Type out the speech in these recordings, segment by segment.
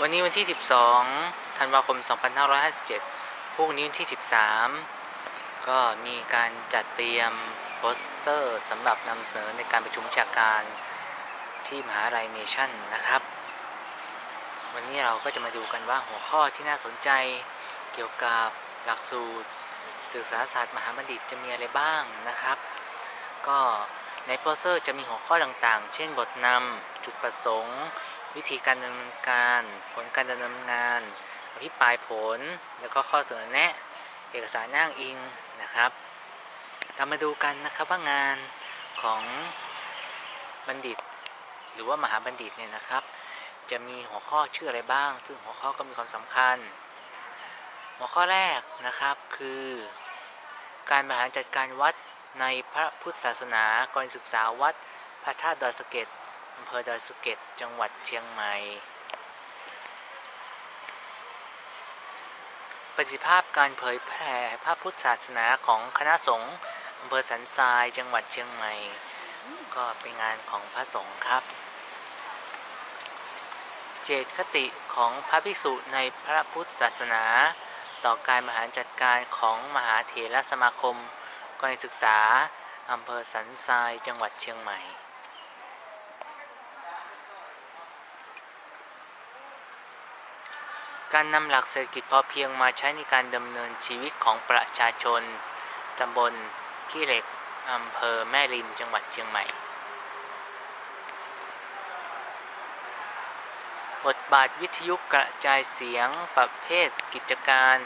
วันนี้วันที่ 12 ธันวาคม 2557 พรุ่งนี้วันที่ 13 ก็มีการจัดเตรียมโปสเตอร์สำหรับนำเสนอในการประชุมชาการที่มหาลัยเนชั่นนะครับ วันนี้เราก็จะมาดูกันว่าหัวข้อที่น่าสนใจเกี่ยวกับหลักสูตรศึกษาศาสตร์มหาบัณฑิตจะมีอะไรบ้างนะครับ ก็ในโปสเตอร์จะมีหัวข้อต่างๆ เช่นบทนำจุดประสงค์ วิธีการดำเนินการ ผลการดำเนินงาน อภิปรายผล แล้วก็ข้อเสนอแนะ เอกสารอ้างอิงนะครับ เรามาดูกันนะครับว่างานของบัณฑิต หรือว่ามหาบัณฑิตเนี่ยนะครับ จะมีหัวข้อชื่ออะไรบ้าง ซึ่งหัวข้อก็มีความสำคัญ หัวข้อแรกนะครับคือ การบริหารจัดการวัดในพระพุทธศาสนา กรศึกษาวัดพระธาตุดอยสะเก็ด อำเภอดอยสะเก็ดจังหวัดเชียงใหม่ ประสิทธิภาพการเผยแผ่พระพุทธศาสนาของคณะสงฆ์อำเภอสันทราย จังหวัดเชียงใหม่ ก็เป็นงานของพระสงฆ์ครับ เจตคติของพระภิกษุในพระพุทธศาสนา ต่อการบริหารจัดการของมหาเถรสมาคมกรณีศึกษาอำเภอสันทราย จังหวัดเชียงใหม่ การนำหลักเศรษฐกิจพอเพียงมาใช้ในการดำเนินชีวิตของประชาชน ตำบลขี้เหล็ก อำเภอแม่ริม จังหวัดเชียงใหม่ บทบาทวิทยุกระจายเสียง ประเภท กิจการ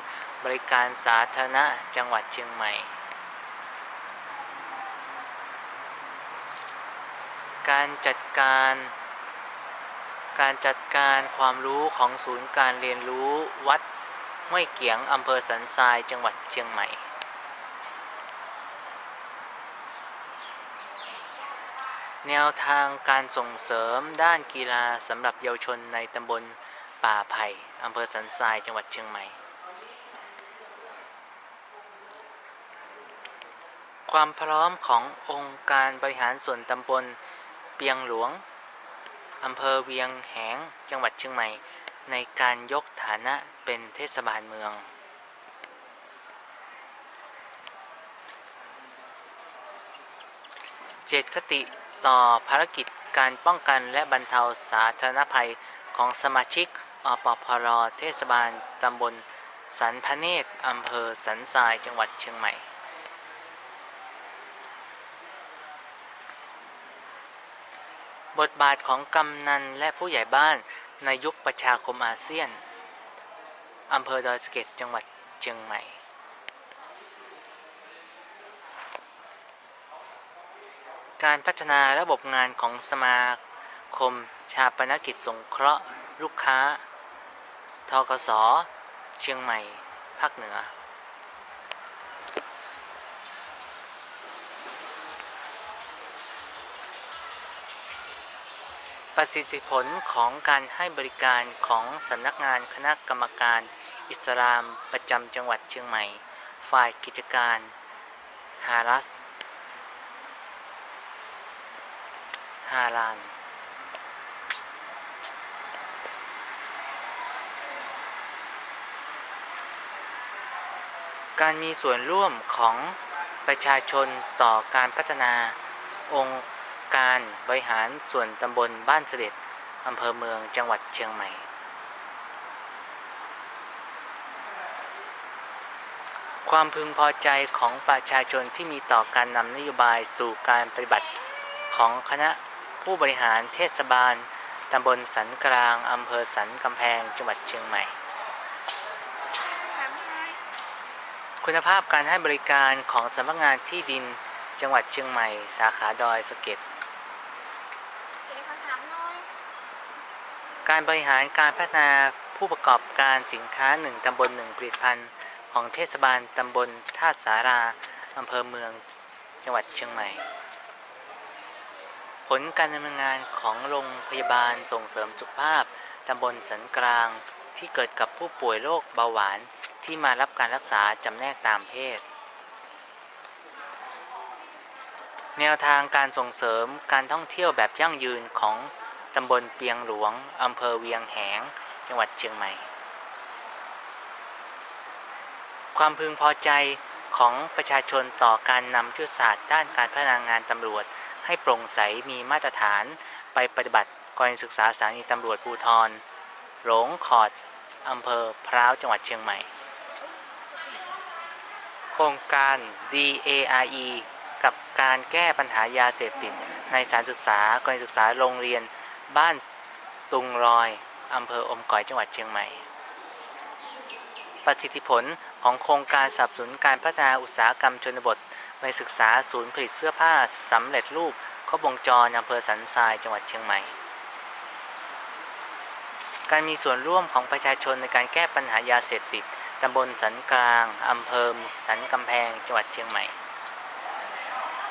บริการสาธารณะ จังหวัดเชียงใหม่ การจัดการ การจัดการความรู้ของศูนย์การเรียนรู้วัดห้วยเกียงอำเภอสันทรายจังหวัดเชียงใหม่ แนวทางการส่งเสริมด้านกีฬาสำหรับเยาวชนในตำบลป่าไผ่อำเภอสันทรายจังหวัดเชียงใหม่ ความพร้อมขององค์การบริหารส่วนตำบลเปียงหลวง อำเภอเวียงแหง จังหวัดเชียงใหม่ ในการยกฐานะเป็นเทศบาลเมือง เจตคติต่อภารกิจการป้องกันและบรรเทาสาธารณภัยของสมาชิกอปพรเทศบาลตำบลสันพเนตรอำเภอสันทรายจังหวัดเชียงใหม่ บทบาทของกำนันและผู้ใหญ่บ้านในยุคประชาคมอาเซียน อำเภอดอยสะเก็ดจังหวัดเชียงใหม่ การพัฒนาระบบงานของสมาคมชาปนกิจสงเคราะห์ ลูกค้า ทกส เชียงใหม่ ภาคเหนือ ประสิทธิผลของการให้บริการของสำนักงานคณะกรรมการ อิสลามประจำจังหวัดเชียงใหม่ ฝ่ายกิจการฮารัสฮารานการมีส่วนร่วมของประชาชนต่อการพัฒนาองค์ การบริหารส่วนตำบลบ้านเสด็จอำเภอเมืองจังหวัดเชียงใหม่ ความพึงพอใจของประชาชนที่มีต่อการนำนโยบายสู่การปฏิบัติของคณะผู้บริหารเทศบาลตำบลสันกลางอำเภอสันกำแพงจังหวัดเชียงใหม่ครคุณภาพการให้บริการของสำนักงานที่ดินจังหวัดเชียงใหม่ สาขาดอยสะเก็ด เก๋ขอถามหน่อย การบริหารการพัฒนาผู้ประกอบการสินค้าหนึ่งตำบลหนึ่งผลิตภัณฑ์ ของเทศบาลตำบลท่าสาราอำเภอเมือง จังหวัดเชียงใหม่ ผลการดำเนินงานของโรงพยาบาลส่งเสริมสุขภาพตำบลสันกลางที่เกิดกับผู้ป่วยโรคเบาหวานที่มารับการรักษาจำแนกตามเพศ แนวทางการส่งเสริมการท่องเที่ยวแบบยั่งยืนของ ตำบลเปียงหลวง อำเภอเวียงแหง จังหวัดเชียงใหม่ ความพึงพอใจของประชาชนต่อการนำยุทธศาสตร์ด้านการพัฒนางานตำรวจ ให้โปร่งใสมีมาตรฐาน ไปปฏิบัติกรณีศึกษาสถานีตำรวจภูทรโหลงขอดอำเภอพร้าวจังหวัดเชียงใหม่ โครงการ DARE กับการแก้ปัญหายาเสพติดในสถานศึกษากรณีศึกษาโรงเรียน บ้านตุงรอยอำเภออมก๋อยจังหวัดเชียงใหม่ ประสิทธิผลของโครงการสนับสนุนการพัฒนาอุตสาหกรรมชนบท ในศึกษาศูนย์ผลิตเสื้อผ้าสำเร็จรูปครบวงจรอำเภอสันทรายจังหวัดเชียงใหม่ การมีส่วนร่วมของประชาชนในการแก้ปัญหายาเสพติดตำบลสันกลางอำเภอสันกำแพงจังหวัดเชียงใหม่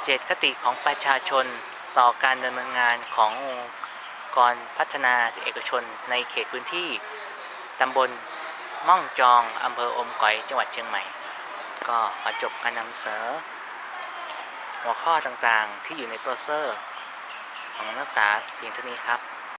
เจตคติของประชาชนต่อการดำเนินงานขององค์ กรพัฒนาเอกชนในเขตพื้นที่ตำบลม่องจองอำเภออมก๋อยจังหวัดเชียงใหม่ ก็ขอจบการนำเสนอหัวข้อต่างๆที่อยู่ในโปรเซอร์ ของนักศึกษาเพียงเท่านี้ครับ